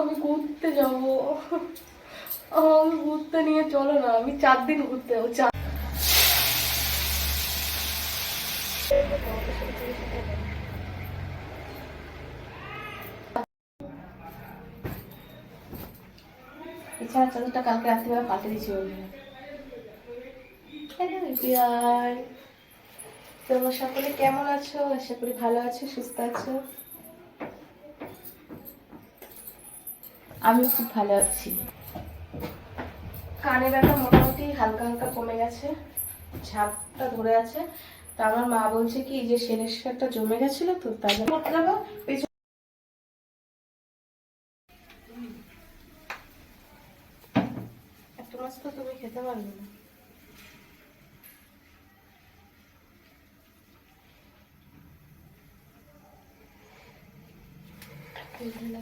আমি ঘুরতে যাব। আমি ঘুরতে নিয়ে চলো না, আমি চার দিন ঘুরতে যাব, চার কেমন আছো? আশা করি ভালো আছো, সুস্থ আছো। আমিও খুব ভালো আছি। কানে ব্যথা মোটামুটি হালকা হালকা কমে গেছে ঝাপটা ধরে আছে। তা আমার মা বলছে কি যে সেনেশটা জমে গেছিল তো তাই পেছন মাছ তো তুমি খেতে পারবে না। এই ঢেলে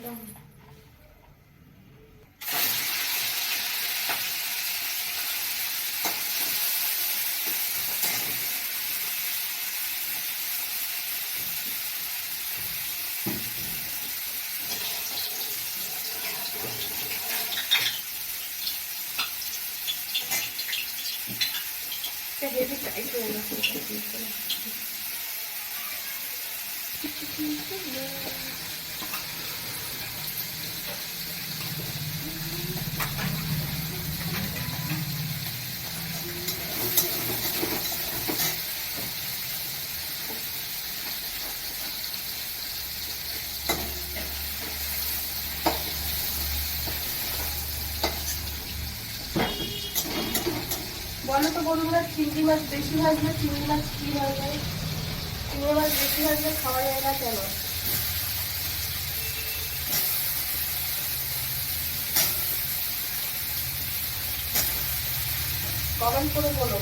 Der Hebel ist eigentlich বলো তো বন্ধুরা চিংড়ি মাছ বেশি ভাজলে চিংড়ি মাছ কি হয়ে যায় চিংড়ি মাছ বেশি ভাজলে খাওয়া যায় না কেন? কমেন্ট করে বলো।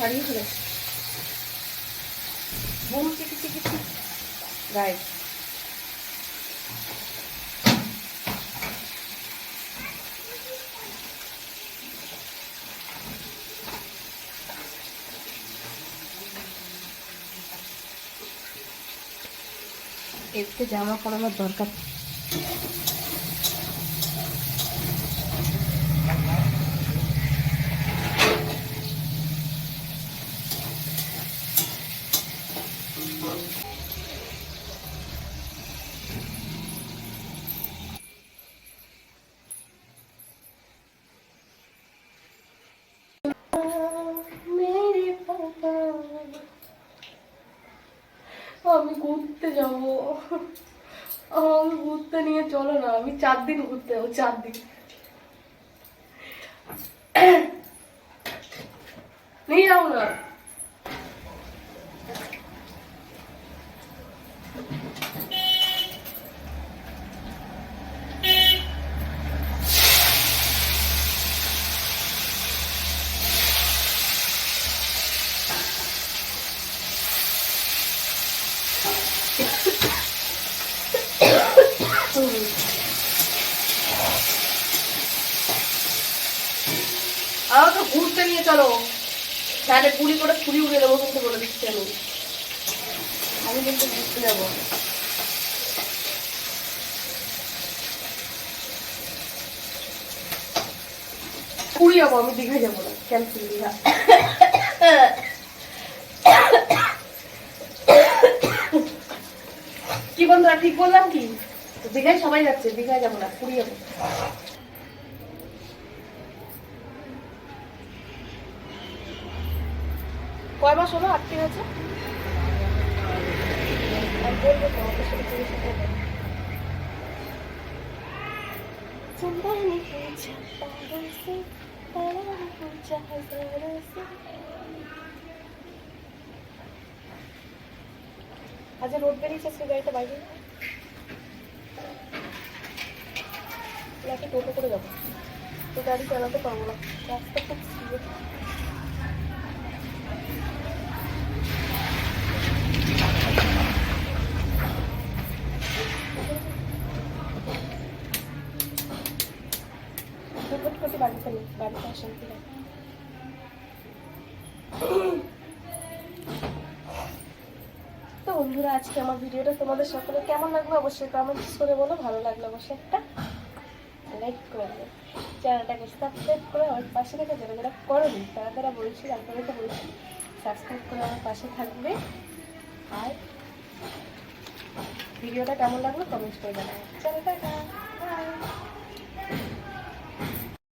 হারিয়ে ফেলেছি বুম চিকি চিকি চিকি এতে জামা পরানোর দরকার। ঘুরতে যাব। আমি ঘুরতে নিয়ে চলো না, আমি চার দিন ঘুরতে যাব, চার দিন। নিয়ে যাব না। আমাকে ঘুরতে নিয়ে চলো। তাহলে পুরি করে পুরি উড়ে দেবো কিন্তু বলে দিচ্ছি আমি। আমি কিন্তু ঘুরতে যাব। পুরী যাব, আমি দীঘায় যাব না। ক্যান্সেল দীঘা? কি বন্ধুরা, ঠিক বললাম কি? দীঘায় সবাই যাচ্ছে, দীঘায় যাব না, পুরী যাব। কয় মাস হলো আটকে গেছে? আজ আচ্ছা, রোড বেরিয়েছে আজকে গাড়িটা বাইরে নাকি টোটো করে যাব। তো গাড়ি চালাতে পারব না। রাস্তা খুব সিরিয়াস বাড়িতে হয় বন্ধুরা, আজকে আমার ভিডিওটা তোমাদের সকলে কেমন লাগল অবশ্যই কমেন্টস করে বলো, ভালো লাগল অবশ্যই একটা লাইক করে দেবে চ্যানেলটাকে সাবস্ক্রাইব করে আমার পাশে থেকে যারা যারা করোনি, তারা তারা বলছি, তারপরে তো বলছি সাবস্ক্রাইব করে আমার পাশে থাকবে। আর ভিডিওটা কেমন লাগল কমেন্টস করে জানাবে বাই